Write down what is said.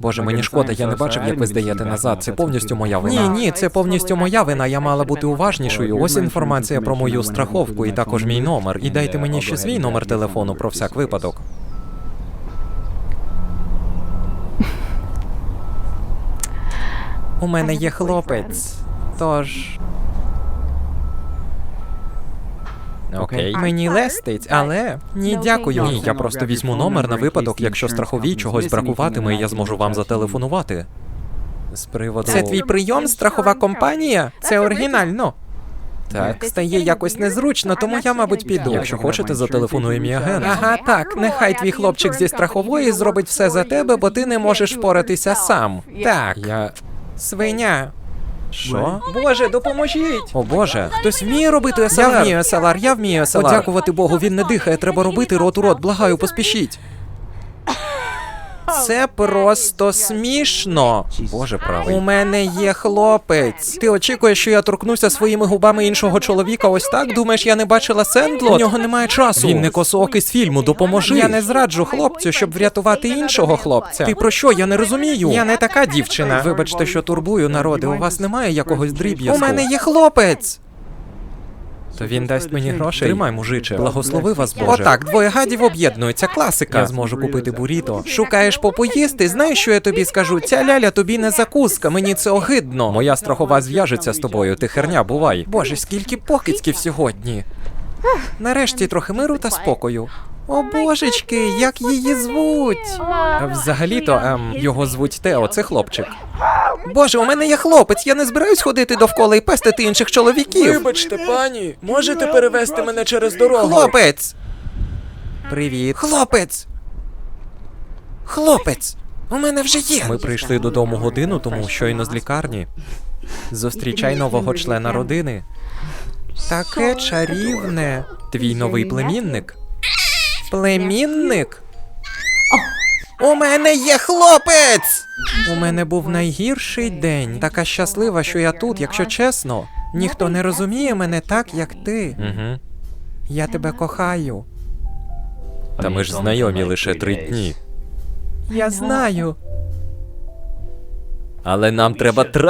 Боже, мені шкода, я не бачив, як ви здаєте назад. Це повністю моя вина. Ні, ні, це повністю моя вина. Я мала бути уважнішою. Ось інформація про мою страховку і також мій номер. І дайте мені ще свій номер телефону про всяк випадок. У мене є хлопець. Тож. Окей. Мені лестить, але ні, дякую. Ні, я просто візьму номер на випадок, якщо страховій чогось бракуватиме, я зможу вам зателефонувати. З приводу. Це твій прийом, страхова компанія? Це оригінально. Так, стає якось незручно, тому я, мабуть, піду. Якщо хочете, зателефонує мій агент. Ага, так. Нехай твій хлопчик зі страхової зробить все за тебе, бо ти не можеш впоратися сам. Так. Я. Свиня. Що? Боже, допоможіть! О боже, хтось вміє робити СЛР? Я вмію СЛР, я вмію СЛР. Подякувати Богу, він не дихає, треба робити рот у рот. Благаю, поспішіть. Це просто смішно. Боже правий. У мене є хлопець. Ти очікуєш, що я торкнуся своїми губами іншого чоловіка? Ось так? Думаєш, я не бачила Сендлот? У нього немає часу. Він не косоокий з фільму, допоможи. Я не зраджу хлопцю, щоб врятувати іншого хлопця. Ти про що? Я не розумію. Я не така дівчина. Вибачте, що турбую, народи. У вас немає якогось дріб'язку? У мене є хлопець. То він дасть мені грошей. Тримай, мужиче. Благослови вас, Боже. Отак, двоє гадів об'єднуються. Класика. Я зможу купити буріто. Шукаєш попоїсти? Знаєш, що я тобі скажу? Ця ляля тобі не закуска, мені це огидно. Моя страхова зв'яжеться з тобою, ти херня, бувай. Боже, скільки покидьків сьогодні. Нарешті трохи миру та спокою. О божечки, як її звуть? Взагалі-то ем, його звуть Тео, це хлопчик. Боже, у мене є хлопець, я не збираюсь ходити довкола і пестити інших чоловіків. Вибачте, пані, можете перевести мене через дорогу? Хлопець! Привіт. Хлопець! Хлопець! У мене вже є. Ми прийшли додому годину, тому щойно з лікарні. Зустрічай нового члена родини. Таке чарівне. Твій новий племінник. Племінник? У мене є хлопець! У мене був найгірший день. Така щаслива, що я тут, якщо чесно. Ніхто не розуміє мене так, як ти. Угу. Я тебе кохаю. Та ми ж знайомі лише три дні. Я знаю. Але нам треба